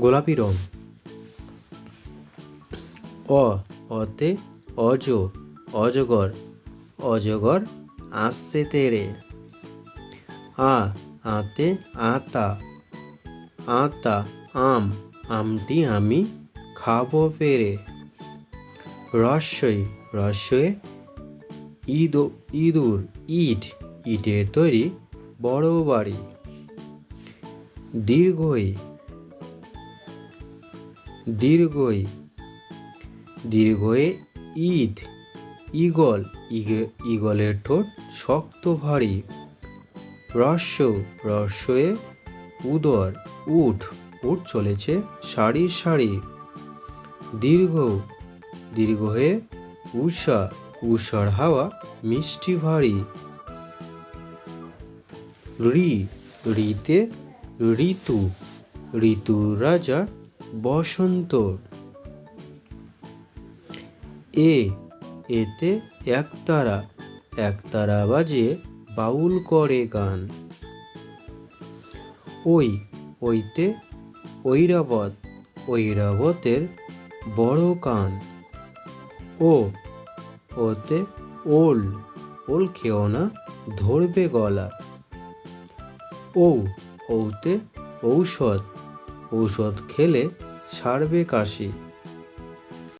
গোলাপি রং। অ, অতে অজ, অজগর অজগর আসছে তেরে। আ, আতে আতা আতা, আম, আমটি আমি খাব পেরে। রস্যই রস্যই ঈদ ইঁদুর, ইট, ইটের তৈরি বড় বাড়ি। দীর্ঘই দীর্ঘই। দীর্ঘয়ে ঈদ। ঈগল, ঈগে ঈগলের ঠোঁট শক্ত ভারী। রস্য রস্যয়ে উদর, উঠ উঠ চলেছে সারি সারি। দীর্ঘ দীর্ঘ হয়ে উষা উষার হাওয়া মিষ্টি ভারী। ঋ ঋতে ঋতু ঋতু রাজা বসন্ত। এ, এতে একতারা একতারা বাজে বাউল করে গান। ওই, ওইতে ঐরাবত, ঐরাবতের বড় কান। ও, ওতে ওল ওল খেও না, ধরবে গলা। ঔ, ঔতে ঔষধ ঔষধ খেলে সারবে কাশি।